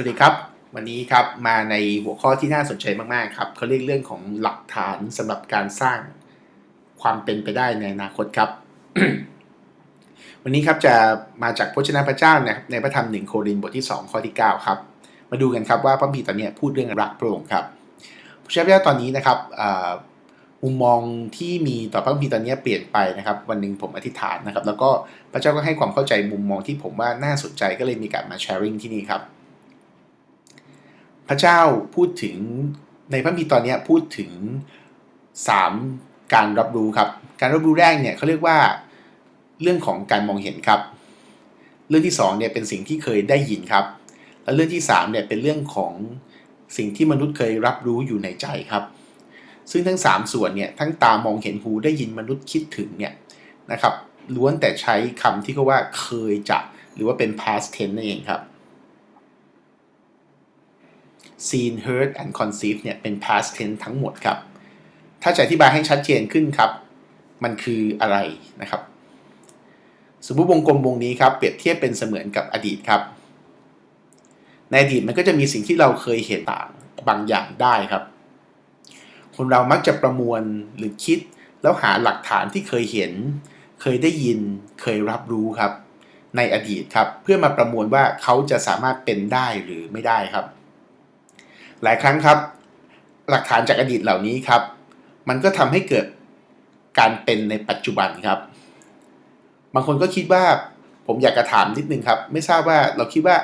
วัสดีครับ วันนี้ครับมาในหัวข้อที่น่าสนใจมากๆครับเขาเรียกเรื่องของหลักฐานสำหรับการสร้างความเป็นไปได้ในอนาคตครับ วันนี้ครับจะมาจากพระเจ้าพระเจ้านะครับในพระธรรมหนึ่งโครินธ์บทที่ 2 ข้อที่ 9 ครับ มาดูกันครับว่าพระบีตอนนี้พูดเรื่องรักพระองค์ครับพระเจ้าตอนนี้นะครับมุมมองที่มีต่อพระคัมภีร์ตอนนี้เปลี่ยนไปนะครับ วันหนึ่งผมอธิษฐานนะครับ แล้วก็พระเจ้าก็ให้ความเข้าใจมุมมองที่ผมว่าน่าสนใจก็เลยมีการมาแชร์ริ่งที่นี่ครับ พระเจ้าพูดถึงในพระมีตอนนี้พูดถึง 3 การรับรู้ครับ การรับรู้แรกเนี่ยเขาเรียกว่าเรื่องของการมองเห็นครับ เรื่องที่2เนี่ยเป็นสิ่งที่เคยได้ยินครับ และเรื่องที่3เนี่ยเป็นเรื่องของสิ่งที่มนุษย์เคยรับรู้อยู่ในใจครับ ซึ่งทั้ง 3 ส่วนเนี่ยทั้งตามองเห็นหูได้ยินมนุษย์คิดถึงเนี่ยนะครับล้วนแต่ใช้คำที่เขาว่าเคยจะหรือว่าเป็น past tense นั่นเองครับ seen heard and conceived เนี่ยเป็น past tense ทั้งหมดครับ ถ้าจะอธิบายให้ชัดเจนขึ้นครับ มันคืออะไรนะครับ สมมติวงกลมวงนี้ครับ เปรียบเทียบเป็นเสมือนกับอดีตครับ ในอดีตมันก็จะมีสิ่งที่เราเคยเห็นต่างบางอย่างได้ครับ คนเรามักจะประมวลหรือคิด แล้วหาหลักฐานที่เคยเห็น เคยได้ยิน เคยรับรู้ครับ ในอดีตครับ เพื่อมาประมวลว่าเขาจะสามารถเป็นได้หรือไม่ได้ครับ หลายครั้งครับ หลักฐานจากอดีตเหล่านี้ครับ มันก็ทำให้เกิดการเป็นในปัจจุบันครับ บางคนก็คิดว่าผมอยากจะถามนิดนึงครับ ไม่ทราบว่าเราคิดว่า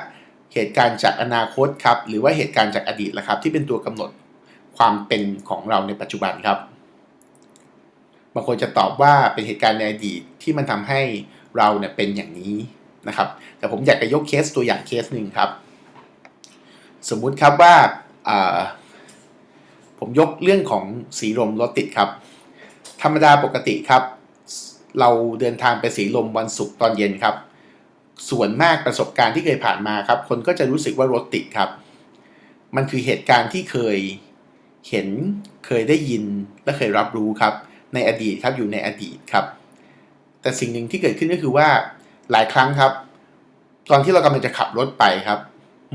เหตุการณ์จากอนาคตครับ หรือว่าเหตุการณ์จากอดีตละครับ ที่เป็นตัวกำหนดความเป็นของเราในปัจจุบันครับ บางคนจะตอบว่าเป็นเหตุการณ์ในอดีตที่มันทำให้เราเนี่ยเป็นอย่างนี้นะครับ แต่ผมอยากจะยกเคสตัวอย่างเคสหนึ่งครับ สมมุติครับว่า ผมยกเรื่องของสีลมรถติดครับ ธรรมดาปกติครับ เราเดินทางไปสีลมวันศุกร์ตอนเย็นครับ ส่วนมากประสบการณ์ที่เคยผ่านมาครับ คนก็จะรู้สึกว่ารถติดครับ มันคือเหตุการณ์ที่เคยเห็นเคยได้ยินและเคยรับรู้ครับ ในอดีตครับอยู่ในอดีตครับ แต่สิ่งหนึ่งที่เกิดขึ้นก็คือว่าหลายครั้งครับ ตอนที่เรากำลังจะขับรถไปครับ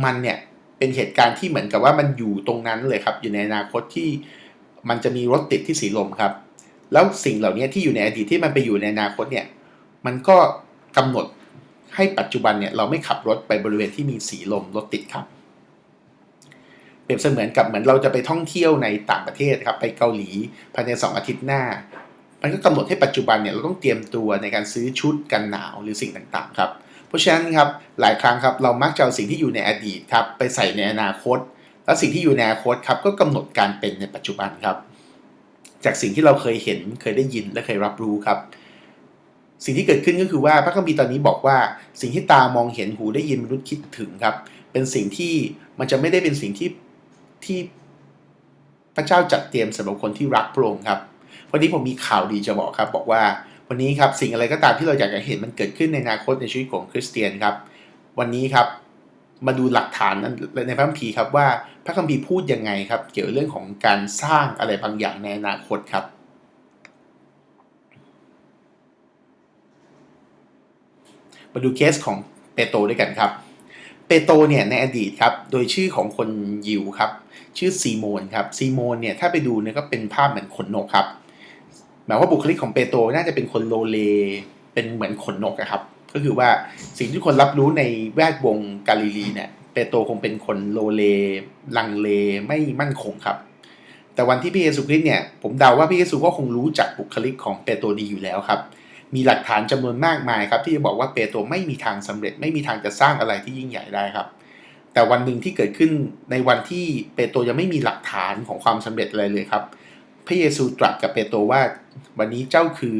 มันเนี่ย เป็นเหตุการณ์ที่เหมือนกับว่ามันอยู่ตรงนั้นเลยครับ อยู่ในอนาคตที่มันจะมีรถติดที่สีลมครับ แล้วสิ่งเหล่านี้ที่อยู่ในอดีตที่มันไปอยู่ในอนาคตเนี่ย มันก็กำหนดให้ปัจจุบันเนี่ยเราไม่ขับรถไปบริเวณที่มีสีลมรถติดครับ เปรียบเสมือนกับเหมือนเราจะไปท่องเที่ยวในต่างประเทศครับ ไปเกาหลีภายใน 2 อาทิตย์หน้า มันก็กำหนดให้ปัจจุบันเนี่ยเราต้องเตรียมตัวในการซื้อชุดกันหนาวหรือสิ่งต่างๆครับเพราะฉะนั้นครับหลายครั้งครับเรามักจะเอาสิ่งที่อยู่ในอดีตครับไปใส่ในอนาคต แล้วสิ่งที่อยู่ในอนาคตครับก็กำหนดการเป็นในปัจจุบันครับ จากสิ่งที่เราเคยเห็นเคยได้ยินและเคยรับรู้ครับ สิ่งที่เกิดขึ้นก็คือว่าพระคัมภีร์ตอนนี้บอกว่า สิ่งที่ตามองเห็นหูได้ยินมนุษย์คิดถึงครับ เป็นสิ่งที่มันจะไม่ได้เป็นสิ่งที่ที่พระเจ้าจัดเตรียมสำหรับคนที่รักพระองค์ครับวันนี้ผมมีข่าวดีจะบอกครับ บอกว่า วันนี้ครับสิ่งอะไรก็ตามที่เราอยากจะเห็นมันเกิดขึ้นในอนาคตในชีวิตของคริสเตียนครับ วันนี้ครับมาดูหลักฐานในพระคัมภีร์ครับว่าพระคัมภีร์พูดยังไงครับ เกี่ยวกับเรื่องของการสร้างอะไรบางอย่างในอนาคตครับ มาดูเคสของเปโตรด้วยกันครับเปโตรเนี่ยในอดีตครับโดยชื่อของคนยิวครับ ชื่อซีโมนครับซีโมนเนี่ยถ้าไปดูเนี่ยก็เป็นภาพเหมือนขนนกครับ หมายว่าบุคลิกของเปโตรน่าจะเป็นคนโลเล เป็นเหมือนขนนกครับ ก็คือว่าสิ่งที่คนรับรู้ในแวดวงกาลิลีเนี่ยเปโตรคงเป็นคนโลเล ลังเลไม่มั่นคงครับ แต่วันที่พระเยซูคริสต์เนี่ยผมเดาว่าพระเยซูก็คงรู้จักบุคลิกของเปโตรดีอยู่แล้วครับมีหลักฐานจำนวนมากมายครับ ที่จะบอกว่าเปโตรไม่มีทางสำเร็จ ไม่มีทางจะสร้างอะไรที่ยิ่งใหญ่ได้ครับ แต่วันหนึ่งที่เกิดขึ้นในวันที่เปโตรยังไม่มีหลักฐานของความสำเร็จอะไรเลยครับ ระเยซูตรัสกับเปโตรว่าวันนี้เจ้าคือ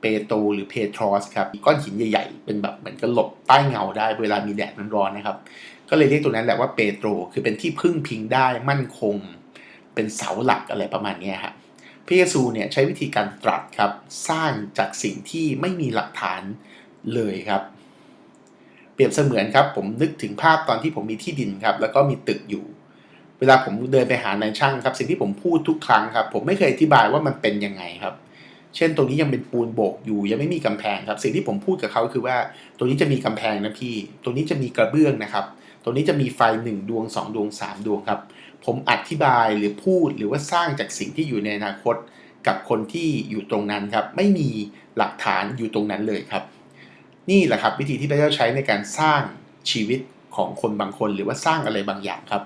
เปโตรหรือเพโทรสครับก้อนหินใหญ่ๆ เป็นแบบเหมือนกับหลบใต้เงาได้เวลามีแดดร้อนๆนะครับ ก็เลยเรียกตัวนั้นแหละว่าเปโตรคือเป็นที่พึ่งพิงได้มั่นคง เป็นเสาหลักอะไรประมาณนี้ครับพระเยซูเนี่ยใช้วิธีการตรัสครับสร้างจากสิ่งที่ไม่มีหลักฐานเลยครับเปรียบเสมือนครับผมนึกถึงภาพตอนที่ผมมีที่ดินครับแล้วก็มีตึกอยู่ เวลาผมเดินไปหานายช่างครับ สิ่งที่ผมพูดทุกครั้งครับ ผมไม่เคยอธิบายว่ามันเป็นยังไงครับ เช่นตรงนี้ยังเป็นปูนโบกอยู่ ยังไม่มีกำแพงครับ สิ่งที่ผมพูดกับเขาคือว่า ตรงนี้จะมีกำแพงนะพี่ ตรงนี้จะมีกระเบื้องนะครับ ตรงนี้จะมีไฟ1ดวง2ดวง3ดวงครับ ผมอธิบายหรือพูดหรือว่าสร้างจากสิ่งที่อยู่ในอนาคต กับคนที่อยู่ตรงนั้นครับ ไม่มีหลักฐานอยู่ตรงนั้นเลยครับ นี่แหละครับ วิธีที่พระเจ้าใช้ในการสร้างชีวิต ของคนบางคนหรือว่าสร้างอะไรบางอย่างครับ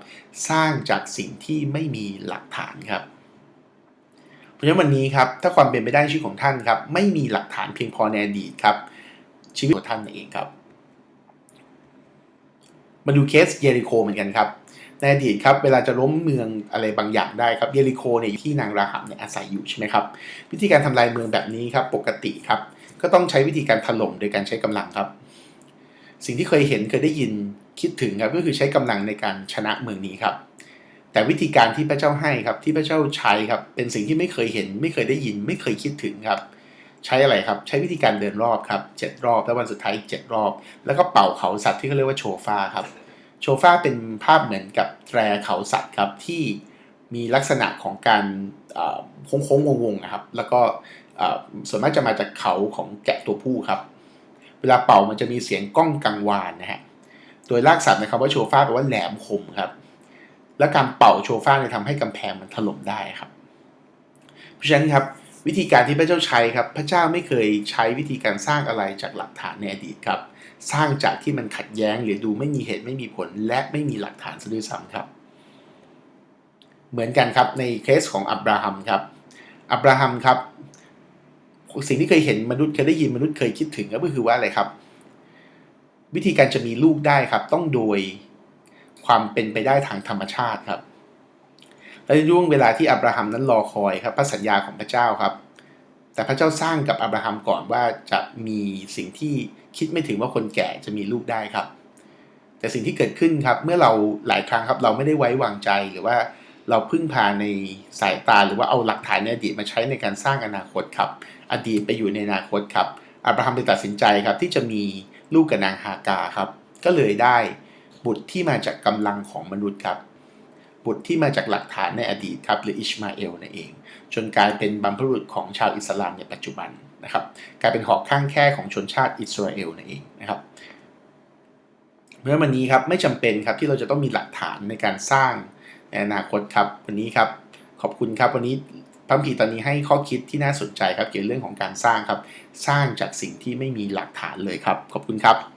สร้างจากสิ่งที่ไม่มีหลักฐานครับ เพราะฉะนั้นวันนี้ครับถ้าความเป็นไปได้ชีวิตของท่านครับ ไม่มีหลักฐานเพียงพอในอดีตครับ ชีวิตของท่านเองครับ มาดูเคสเยริโคเหมือนกันครับในอดีตครับเวลาจะล้มเมืองอะไรบางอย่างได้ครับเยริโคเนี่ยอยู่ที่นางราหับเนี่ยอาศัยอยู่ใช่ไหมครับวิธีการทำลายเมืองแบบนี้ครับปกติครับก็ต้องใช้วิธีการถล่มโดยการใช้กำลังครับ สิ่งที่เคยเห็นเคยได้ยินคิดถึงครับก็คือใช้กำลังในการชนะเมืองนี้ครับ แต่วิธีการที่พระเจ้าให้ครับที่พระเจ้าใช้ครับเป็นสิ่งที่ไม่เคยเห็น ไม่เคยได้ยิน ไม่เคยคิดถึงครับ ใช้อะไรครับ ใช้วิธีการเดินรอบครับเจ็ดรอบแล้ววันสุดท้ายอีกเจ็ดรอบ แล้วก็เป่าเขาสัตว์ที่เขาเรียกว่าโชฟาครับโชฟาเป็นภาพเหมือนกับแตรเขาสัตว์ครับที่มีลักษณะของการโค้งๆวงๆนะครับ แล้วก็ส่วนมากจะมาจากเขาของแกะตัวผู้ครับ เวลาเป่ามันจะมีเสียงก้องกังวานนะฮะ โดยรากศัพท์นะครับว่าโชฟาแปลว่าแหลมคมครับ และการเป่าโชฟาเนี่ยทำให้กำแพงมันถล่มได้ครับ เพราะฉะนั้นครับวิธีการที่พระเจ้าใช้ครับ พระเจ้าไม่เคยใช้วิธีการสร้างอะไรจากหลักฐานในอดีตครับ สร้างจากที่มันขัดแย้งหรือดูไม่มีเหตุไม่มีผล และไม่มีหลักฐานซะด้วยซ้ำครับ เหมือนกันครับในเคสของอับราฮัมครับ อับราฮัมครับ สิ่งที่เคยเห็นมนุษย์เคยได้ยินมนุษย์เคยคิดถึงก็คือว่าอะไรครับ วิธีการจะมีลูกได้ครับ ต้องโดยความเป็นไปได้ทางธรรมชาติครับ และในช่วงเวลาที่อับราฮัมนั้นรอคอยครับพระสัญญาของพระเจ้าครับ แต่พระเจ้าสร้างกับอับราฮัมก่อนว่าจะมีสิ่งที่คิดไม่ถึงว่าคนแก่จะมีลูกได้ครับ แต่สิ่งที่เกิดขึ้นครับ เมื่อเราหลายครั้งครับ เราไม่ได้ไว้วางใจหรือว่าเราพึ่งพาในสายตาหรือว่าเอาหลักฐานในอดีตมาใช้ในการสร้างอนาคตครับ อดีตไปอยู่ในอนาคตครับอับราฮัมเลยตัดสินใจครับที่จะมีลูกกับนางฮากาครับ ก็เลยได้บุตรที่มาจากกำลังของมนุษย์ครับ บุตรที่มาจากหลักฐานในอดีตครับหรืออิชมาเอลนั่นเอง จนกลายเป็นบรรพบุรุษของชาวอิสลามในปัจจุบันนะครับกลายเป็นหอกข้างแค่ของชนชาติอิสราเอลนั่นเองนะครับเมื่อวันนี้ครับไม่จำเป็นครับที่เราจะต้องมีหลักฐานในการสร้างในอนาคตครับวันนี้ครับขอบคุณครับวันนี้ พระคัมภีร์ตอนนี้ให้ข้อคิดที่น่าสนใจครับเกี่ยวกับเรื่องของการสร้างครับ สร้างจากสิ่งที่ไม่มีหลักฐานเลยครับ ขอบคุณครับ